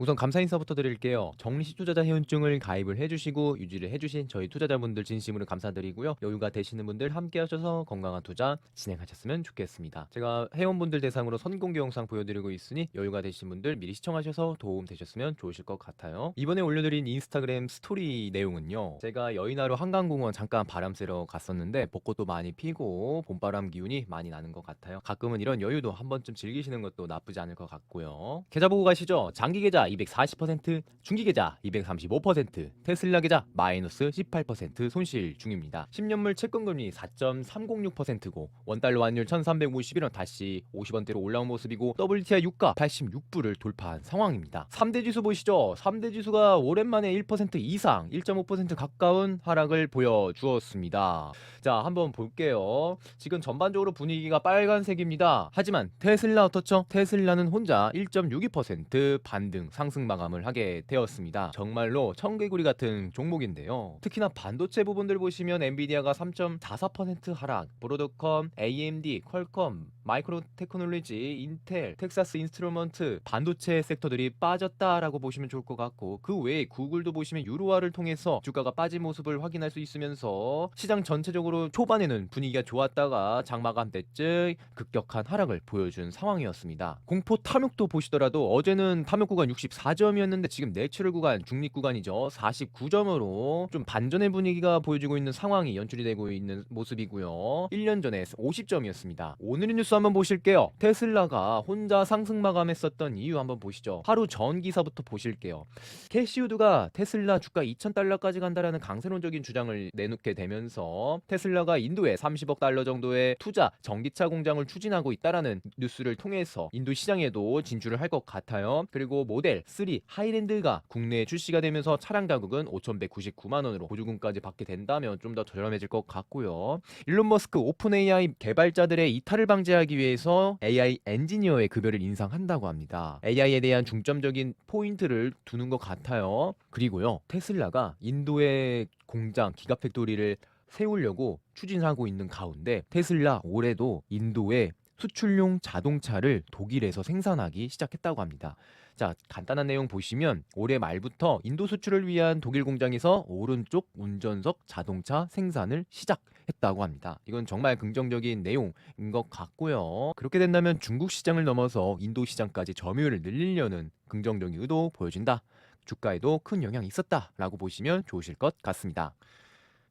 우선 감사 인사부터 드릴게요. 정리식 투자자 회원증을 가입을 해주시고 유지를 해주신 저희 투자자분들 진심으로 감사드리고요. 여유가 되시는 분들 함께하셔서 건강한 투자 진행하셨으면 좋겠습니다. 제가 회원분들 대상으로 선공개 영상 보여드리고 있으니 여유가 되신 분들 미리 시청하셔서 도움 되셨으면 좋으실 것 같아요. 이번에 올려드린 인스타그램 스토리 내용은요. 제가 여의나루 한강공원 잠깐 바람 쐬러 갔었는데 벚꽃도 많이 피고 봄바람 기운이 많이 나는 것 같아요. 가끔은 이런 여유도 한 번쯤 즐기시는 것도 나쁘지 않을 것 같고요. 계좌 보고 가시죠. 장기 계좌 240%, 중기 계좌 235%, 테슬라 계좌 마이너스 18% 손실 중입니다. 10년물 채권금리 4.306%고 원달러 환율 1351원 다시 50원대로 올라온 모습이고 WTI 유가 86불을 돌파한 상황입니다. 3대 지수 보시죠. 3대 지수가 오랜만에 1% 이상, 1.5% 가까운 하락을 보여주었습니다. 자, 한번 볼게요. 지금 전반적으로 분위기가 빨간색입니다. 하지만 테슬라 어떻죠? 테슬라는 혼자 1.62% 반등 상승 마감을 하게 되었습니다. 정말로 청개구리 같은 종목인데요. 특히나 반도체 부분들 보시면 엔비디아가 3.44% 하락, 브로드컴, AMD, 퀄컴, 마이크로 테크놀로지, 인텔, 텍사스 인스트루먼트 반도체 섹터들이 빠졌다라고 보시면 좋을 것 같고 그 외에 구글도 보시면 유로화를 통해서 주가가 빠진 모습을 확인할 수 있으면서 시장 전체적으로 초반에는 분위기가 좋았다가 장마감 때쯤 급격한 하락을 보여준 상황이었습니다. 공포 탐욕도 보시더라도 어제는 탐욕 구간 64점이었는데 지금 내추럴 구간 중립 구간이죠. 49점으로 좀 반전의 분위기가 보여지고 있는 상황이 연출이 되고 있는 모습이고요. 1년 전에 50점이었습니다. 오늘의 뉴스 한번 보실게요. 테슬라가 혼자 상승 마감했었던 이유 한번 보시죠. 하루 전 기사부터 보실게요. 캐시우드가 테슬라 주가 2,000달러까지 간다라는 강세론적인 주장을 내놓게 되면서 테슬라가 인도에 30억 달러 정도의 투자 전기차 공장을 추진하고 있다라는 뉴스를 통해서 인도 시장에도 진출을 할 것 같아요. 그리고 모델 3 하이랜드가 국내에 출시가 되면서 차량 가격은 5,199만 원으로 보조금까지 받게 된다면 좀 더 저렴해질 것 같고요. 일론 머스크 오픈 AI 개발자들의 이탈을 방지 하기 위해서 AI 엔지니어의 급여를 인상한다고 합니다. AI에 대한 중점적인 포인트를 두는 것 같아요. 그리고요, 테슬라가 인도의 공장 기가팩토리를 세우려고 추진하고 있는 가운데 테슬라 올해도 인도에 수출용 자동차를 독일에서 생산하기 시작했다고 합니다. 자, 간단한 내용 보시면 올해 말부터 인도 수출을 위한 독일 공장에서 오른쪽 운전석 자동차 생산을 시작 했다고 합니다. 이건 정말 긍정적인 내용인 것 같고요. 그렇게 된다면 중국 시장을 넘어서 인도 시장까지 점유율을 늘리려는 긍정적인 의도 보여진다. 주가에도 큰 영향이 있었다라고 보시면 좋으실 것 같습니다.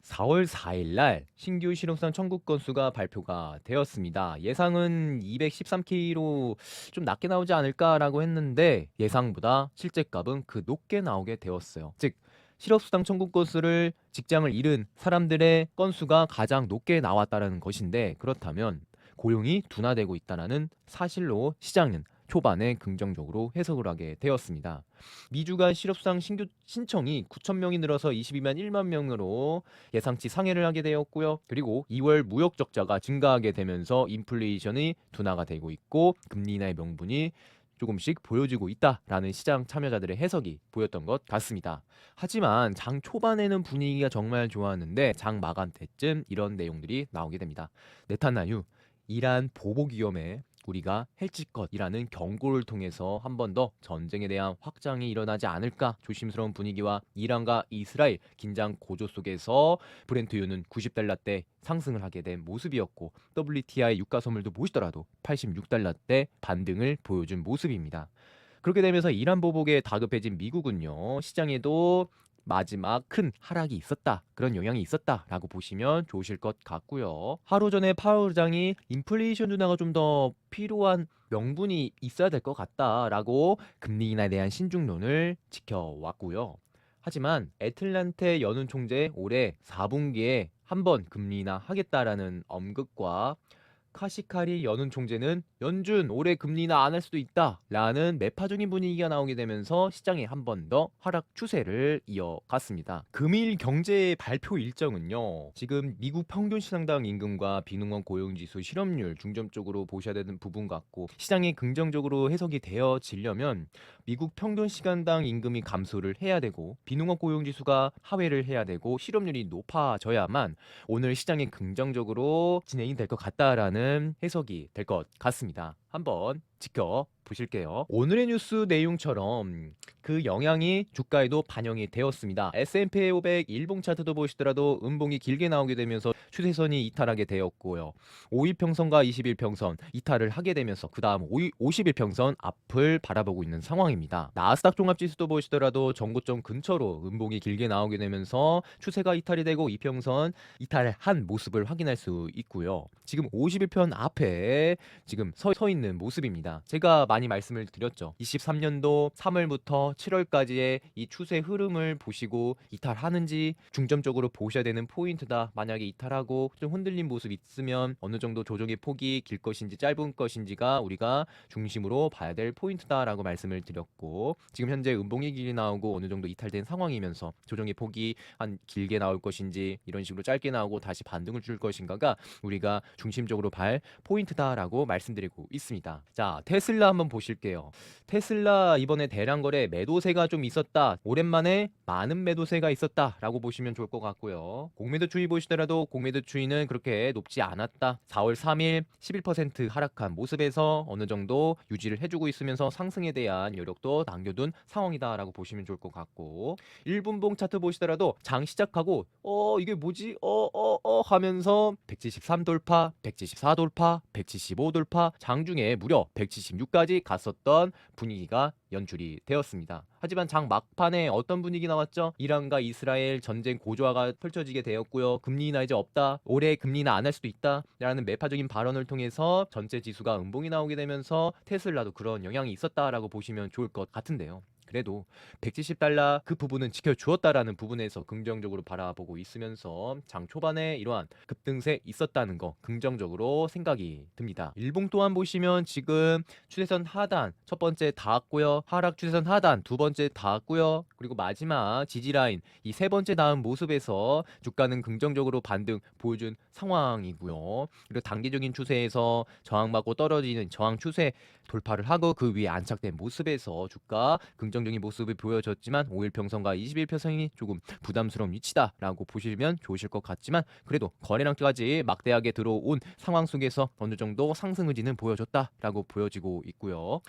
4월 4일 날 신규 실용성 청구 건수가 발표가 되었습니다. 예상은 213K로 좀 낮게 나오지 않을까라고 했는데 예상보다 실제 값은 그 높게 나오게 되었어요. 즉 실업수당 청구 건수를 직장을 잃은 사람들의 건수가 가장 높게 나왔다는 것인데 그렇다면 고용이 둔화되고 있다는 사실로 시장은 초반에 긍정적으로 해석을 하게 되었습니다. 미주간 실업수당 신규 신청이 9천 명이 늘어서 22만 1만 명으로 예상치 상회를 하게 되었고요. 그리고 2월 무역 적자가 증가하게 되면서 인플레이션이 둔화가 되고 있고 금리 인하의 명분이 조금씩 보여지고 있다라는 시장 참여자들의 해석이 보였던 것 같습니다. 하지만 장 초반에는 분위기가 정말 좋았는데 장 마감 때쯤 이런 내용들이 나오게 됩니다. 네타나유 이란 보복 위험에 우리가 해칠 것이라는 경고를 통해서 한 번 더 전쟁에 대한 확장이 일어나지 않을까 조심스러운 분위기와 이란과 이스라엘 긴장 고조 속에서 브렌트유는 90달러대 상승을 하게 된 모습이었고 WTI 유가 선물도 보시더라도 86달러대 반등을 보여준 모습입니다. 그렇게 되면서 이란 보복에 다급해진 미국은요 시장에도 마지막 큰 하락이 있었다 그런 영향이 있었다라고 보시면 좋으실 것 같고요. 하루 전에 파월 의장이 인플레이션 둔화가 좀 더 필요한 명분이 있어야 될 것 같다라고 금리 인하에 대한 신중론을 지켜왔고요. 하지만 애틀란테 연은 총재 올해 4분기에 한 번 금리 인하 하겠다라는 엄급과 카시카리 연은 총재는 연준 올해 금리 인하 안할 수도 있다라는 매파적인 분위기가 나오게 되면서 시장에 한번 더 하락 추세를 이어갔습니다. 금일 경제 발표 일정은요. 지금 미국 평균 시장당 임금과 비농업 고용지수 실업률 중점적으로 보셔야 되는 부분 같고 시장에 긍정적으로 해석이 되어지려면 미국 평균 시간당 임금이 감소를 해야 되고 비농업 고용지수가 하회를 해야 되고 실업률이 높아져야만 오늘 시장에 긍정적으로 진행이 될 것 같다라는 해석이 될 것 같습니다. 한번 지켜 보실게요. 오늘의 뉴스 내용처럼 그 영향이 주가에도 반영이 되었습니다. S&P 500 일봉 차트도 보시더라도 음봉이 길게 나오게 되면서 추세선이 이탈하게 되었고요. 5일 평선과 21평선 이탈을 하게 되면서 그 다음 50일 평선 앞을 바라보고 있는 상황입니다. 나스닥 종합지수도 보시더라도 전고점 근처로 음봉이 길게 나오게 되면서 추세가 이탈이 되고 이평선 이탈한 모습을 확인할 수 있고요. 지금 51편 앞에 지금 서, 서 있는 모습입니다. 제가 많이 말씀을 드렸죠. 23년도 3월부터 7월까지의 이 추세 흐름을 보시고 이탈하는지 중점적으로 보셔야 되는 포인트다. 만약에 이탈하고 좀 흔들린 모습 있으면 어느 정도 조정의 폭이 길 것인지 짧은 것인지가 우리가 중심으로 봐야 될 포인트다라고 말씀을 드렸고 지금 현재 음봉이 길게 나오고 어느 정도 이탈된 상황이면서 조정의 폭이 한 길게 나올 것인지 이런 식으로 짧게 나오고 다시 반등을 줄 것인가가 우리가 중심적으로 발 포인트다라고 말씀드리고 있습니다. 자, 테슬라 한번 보실게요. 테슬라 이번에 대량 거래 매 도세가 좀 있었다. 오랜만에 많은 매도세가 있었다라고 보시면 좋을 것 같고요. 공매도 추이 보시더라도 공매도 추이는 그렇게 높지 않았다. 4월 3일 11% 하락한 모습에서 어느 정도 유지를 해주고 있으면서 상승에 대한 여력도 남겨둔 상황이다라고 보시면 좋을 것 같고 1분봉 차트 보시더라도 장 시작하고 어 이게 뭐지 어어어 하면서 173 돌파 174 돌파 175 돌파 장중에 무려 176까지 갔었던 분위기가 연출이 되었습니다. 하지만 장 막판에 어떤 분위기 나왔죠? 이란과 이스라엘 전쟁 고조화가 펼쳐지게 되었고요. 금리 인하 이제 없다. 올해 금리 인하 안 할 수도 있다. 라는 매파적인 발언을 통해서 전체 지수가 음봉이 나오게 되면서 테슬라도 그런 영향이 있었다라고 보시면 좋을 것 같은데요. 그래도 170달러 그 부분은 지켜주었다라는 부분에서 긍정적으로 바라보고 있으면서 장 초반에 이러한 급등세 있었다는 거 긍정적으로 생각이 듭니다. 일봉 또한 보시면 지금 추세선 하단 첫 번째 닿았고요. 하락 추세선 하단 두 번째 닿았고요. 그리고 마지막 지지 라인 이 세 번째 닿은 모습에서 주가는 긍정적으로 반등 보여준 상황이고요. 그리고 단기적인 추세에서 저항받고 떨어지는 저항 추세 돌파를 하고 그 위에 안착된 모습에서 주가 긍정 적인 모습을 보여줬지만 5일 평선과 21 평선이 조금 부담스러운 위치다라고 보시면 좋으실 것 같지만 그래도 거래량까지 막대하게 들어온 상황 속에서 어느 정도 상승 의지는 보여줬다라고 보여지고 있고요.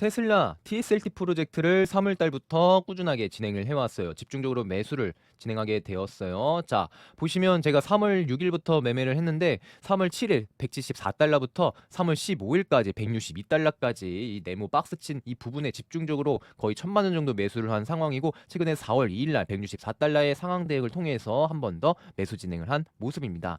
테슬라 TSLT 프로젝트를 3월 달부터 꾸준하게 진행을 해왔어요. 집중적으로 매수를 진행하게 되었어요. 자, 보시면 제가 3월 6일부터 매매를 했는데 3월 7일 174달러부터 3월 15일까지 162달러까지 이 네모 박스 친 이 부분에 집중적으로 거의 천만 원 정도 매수를 한 상황이고 최근에 4월 2일 날 164달러의 상황 대응을 통해서 한 번 더 매수 진행을 한 모습입니다.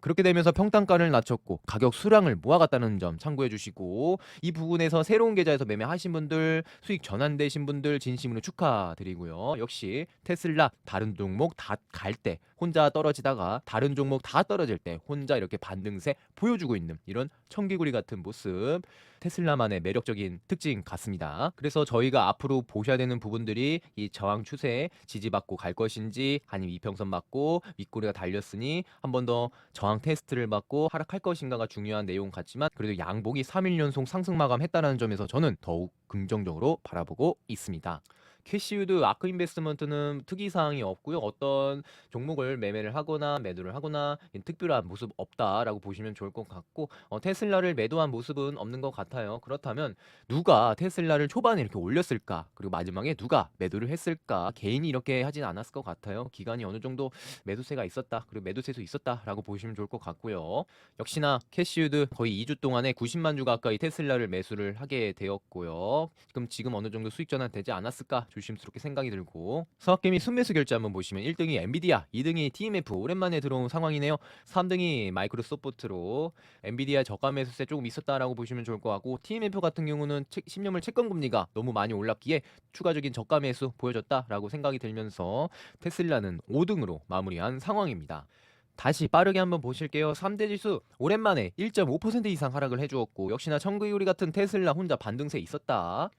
그렇게 되면서 평단가를 낮췄고 가격 수량을 모아갔다는 점 참고해 주시고 이 부분에서 새로운 계좌에서 매 매하신 분들 수익 전환되신 분들 진심으로 축하드리고요. 역시 테슬라 다른 종목 다 갈 때 혼자 떨어지다가 다른 종목 다 떨어질 때 혼자 이렇게 반등세 보여주고 있는 이런 청개구리 같은 모습 테슬라만의 매력적인 특징 같습니다. 그래서 저희가 앞으로 보셔야 되는 부분들이 이 저항 추세에 지지받고 갈 것인지 아니면 이평선 맞고 윗꼬리가 달렸으니 한 번 더 저항 테스트를 받고 하락할 것인가가 중요한 내용 같지만 그래도 양복이 3일 연속 상승 마감했다는 점에서 저는 더욱 긍정적으로 바라보고 있습니다. 캐시우드 아크 인베스트먼트는 특이 사항이 없고요. 어떤 종목을 매매를 하거나 매도를 하거나 특별한 모습 없다라고 보시면 좋을 것 같고 어, 테슬라를 매도한 모습은 없는 것 같아요. 그렇다면 누가 테슬라를 초반에 이렇게 올렸을까? 그리고 마지막에 누가 매도를 했을까? 개인이 이렇게 하진 않았을 것 같아요. 기간이 어느 정도 매도세가 있었다. 그리고 매도세도 있었다라고 보시면 좋을 것 같고요. 역시나 캐시우드 거의 2주 동안에 90만 주 가까이 테슬라를 매수를 하게 되었고요. 그럼 지금 어느 정도 수익 전환 되지 않았을까? 조심스럽게 생각이 들고 서학개미 순매수 결제 한번 보시면 1등이 엔비디아, 2등이 TMF 오랜만에 들어온 상황이네요. 3등이 마이크로소프트로 엔비디아 저가 매수세 조금 있었다라고 보시면 좋을 것 같고 TMF 같은 경우는 10년물 채권 금리가 너무 많이 올랐기에 추가적인 저가 매수 보여줬다라고 생각이 들면서 테슬라는 5등으로 마무리한 상황입니다. 다시 빠르게 한번 보실게요. 3대 지수 오랜만에 1.5% 이상 하락을 해주었고 역시나 청구유리 같은 테슬라 혼자 반등세 있었다.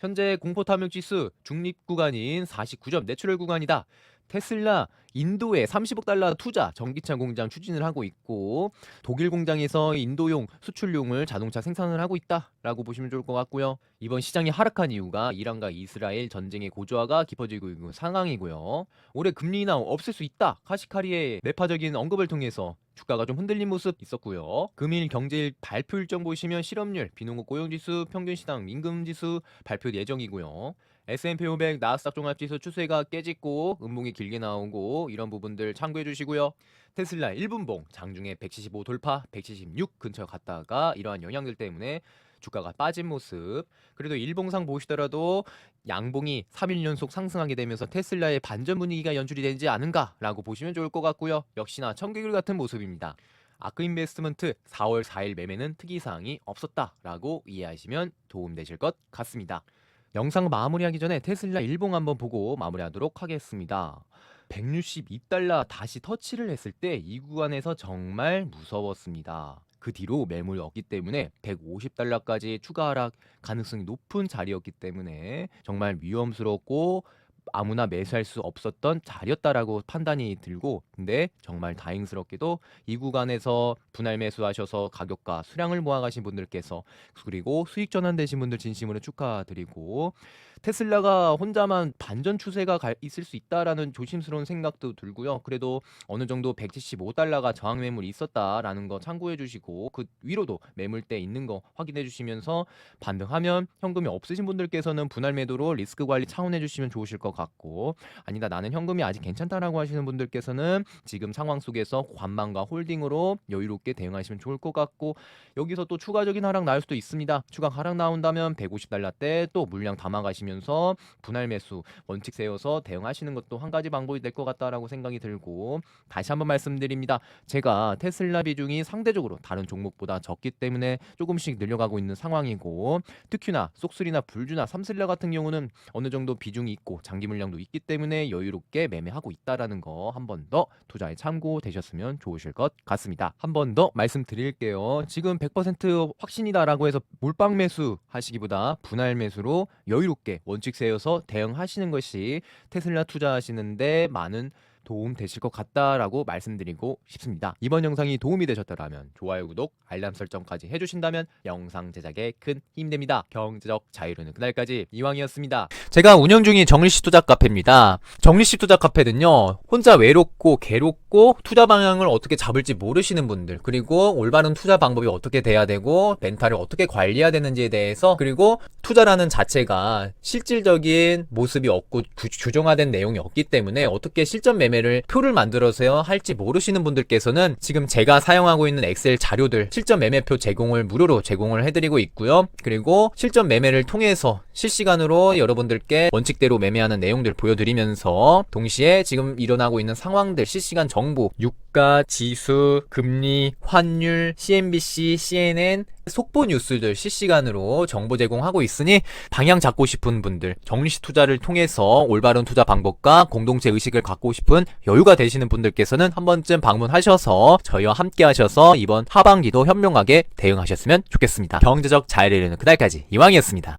현재 공포 탐욕 지수 중립 구간인 49점 내추럴 구간이다. 테슬라 인도에 30억 달러 투자 전기차 공장 추진을 하고 있고 독일 공장에서 인도용 수출용을 자동차 생산을 하고 있다라고 보시면 좋을 것 같고요. 이번 시장이 하락한 이유가 이란과 이스라엘 전쟁의 고조화가 깊어지고 있는 상황이고요. 올해 금리 인하 없을 수 있다. 카시카리의 매파적인 언급을 통해서 주가가 좀 흔들린 모습 있었고요. 금일 경제일 발표 일정 보시면 실업률, 비농업 고용지수, 평균시당 임금지수 발표 예정이고요. S&P 500, 나스닥 종합지수 추세가 깨짓고 음봉이 길게 나오고 이런 부분들 참고해 주시고요. 테슬라 1분봉 장중에 175 돌파, 176 근처 갔다가 이러한 영향들 때문에 주가가 빠진 모습. 그래도 일봉상 보시더라도 양봉이 3일 연속 상승하게 되면서 테슬라의 반전 분위기가 연출이 되지 않은가라고 보시면 좋을 것 같고요. 역시나 청개구리 같은 모습입니다. 아크 인베스트먼트 4월 4일 매매는 특이사항이 없었다라고 이해하시면 도움되실 것 같습니다. 영상 마무리하기 전에 테슬라 일봉 한번 보고 마무리하도록 하겠습니다. 162달러 다시 터치를 했을 때 이 구간에서 정말 무서웠습니다. 그 뒤로 매물 없기 때문에 150달러까지 추가 하락 가능성이 높은 자리였기 때문에 정말 위험스럽고 아무나 매수할 수 없었던 자리였다라고 판단이 들고 근데 정말 다행스럽게도 이 구간에서 분할 매수하셔서 가격과 수량을 모아가신 분들께서 그리고 수익 전환되신 분들 진심으로 축하드리고 테슬라가 혼자만 반전 추세가 갈- 있을 수 있다라는 조심스러운 생각도 들고요. 그래도 어느 정도 175달러가 저항 매물이 있었다라는 거 참고해 주시고 그 위로도 매물대 있는 거 확인해 주시면서 반등하면 현금이 없으신 분들께서는 분할 매도로 리스크 관리 차원해 주시면 좋으실 것 같고 아니다 나는 현금이 아직 괜찮다라고 하시는 분들께서는 지금 상황 속에서 관망과 홀딩으로 여유롭게 대응하시면 좋을 것 같고 여기서 또 추가적인 하락 나올 수도 있습니다. 추가 하락 나온다면 150달러 때 또 물량 담아가시면서 분할 매수 원칙 세워서 대응하시는 것도 한 가지 방법이 될 것 같다라고 생각이 들고 다시 한번 말씀드립니다. 제가 테슬라 비중이 상대적으로 다른 종목보다 적기 때문에 조금씩 늘려가고 있는 상황이고 특히나 쏙술이나 불주나 삼슬라 같은 경우는 어느 정도 비중이 있고 장기 물량도 있기 때문에 여유롭게 매매하고 있다라는 거 한 번 더 투자에 참고되셨으면 좋으실 것 같습니다. 한 번 더 말씀드릴게요. 지금 100% 확신이다라고 해서 몰빵 매수 하시기보다 분할 매수로 여유롭게 원칙 세워서 대응하시는 것이 테슬라 투자하시는데 많은 도움 되실 것 같다라고 말씀드리고 싶습니다. 이번 영상이 도움이 되셨다면 좋아요, 구독, 알람 설정까지 해주신다면 영상 제작에 큰 힘이 됩니다. 경제적 자유로는 그날까지 이왕이었습니다. 제가 운영 중인 정리시 투자 카페입니다. 정리시 투자 카페는요, 혼자 외롭고 괴롭고 투자 방향을 어떻게 잡을지 모르시는 분들, 그리고 올바른 투자 방법이 어떻게 돼야 되고, 멘탈을 어떻게 관리해야 되는지에 대해서, 그리고 투자라는 자체가 실질적인 모습이 없고 구- 규정화된 내용이 없기 때문에 어떻게 실전 매매 를 표를 만들어서 할지 모르시는 분들께서는 지금 제가 사용하고 있는 엑셀 자료들 실전 매매표 제공을 무료로 제공을 해드리고 있고요. 그리고 실전 매매를 통해서 실시간으로 여러분들께 원칙대로 매매하는 내용들 보여드리면서 동시에 지금 일어나고 있는 상황들 실시간 정보 유가, 지수, 금리, 환율, CNBC, CNN 속보 뉴스들 실시간으로 정보 제공하고 있으니 방향 잡고 싶은 분들, 정리시 투자를 통해서 올바른 투자 방법과 공동체 의식을 갖고 싶은 여유가 되시는 분들께서는 한 번쯤 방문하셔서 저희와 함께 하셔서 이번 하반기도 현명하게 대응하셨으면 좋겠습니다. 경제적 자유를 이루는 그날까지 이왕이었습니다.